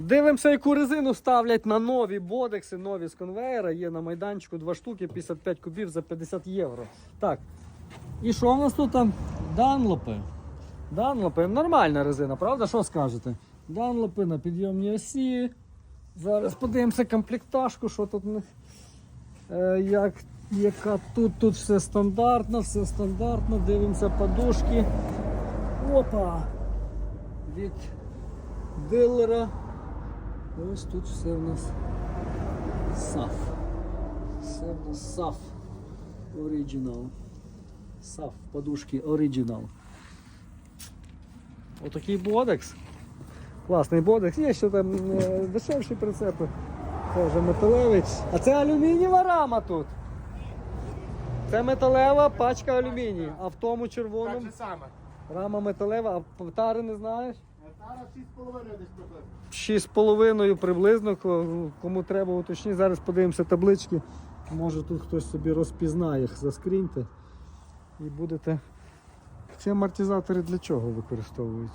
Дивимося, яку резину ставлять на нові бодекси, нові з конвейера. Є на майданчику два штуки, 55 кубів за 50 євро. Так. І що в нас тут там? Данлопи. Данлопи. Нормальна резина, правда? Що скажете? Данлопи на підйомній осі. Зараз подивимося комплектажку, що тут. Е, як, яка тут, тут все стандартно, все стандартно. Дивимося подушки. Опа! Від дилера. Ось тут все в нас SAF. Все в нас SAF Original. SAF подушки Original. Отакий бодекс. Класний бодекс. Є ще там е, дешевші прицепи. Це вже металевий. А це алюмінієва рама тут. Це металева пачка алюмінію. А в тому червоному рама металева, а тари не знаєш? Тара 6,5 десь приблизно. 6,5 приблизно, кому треба уточніть. Зараз подивимося таблички. Може тут хтось собі розпізнає, їх, заскріньте. І будете. Ці амортизатори для чого використовують?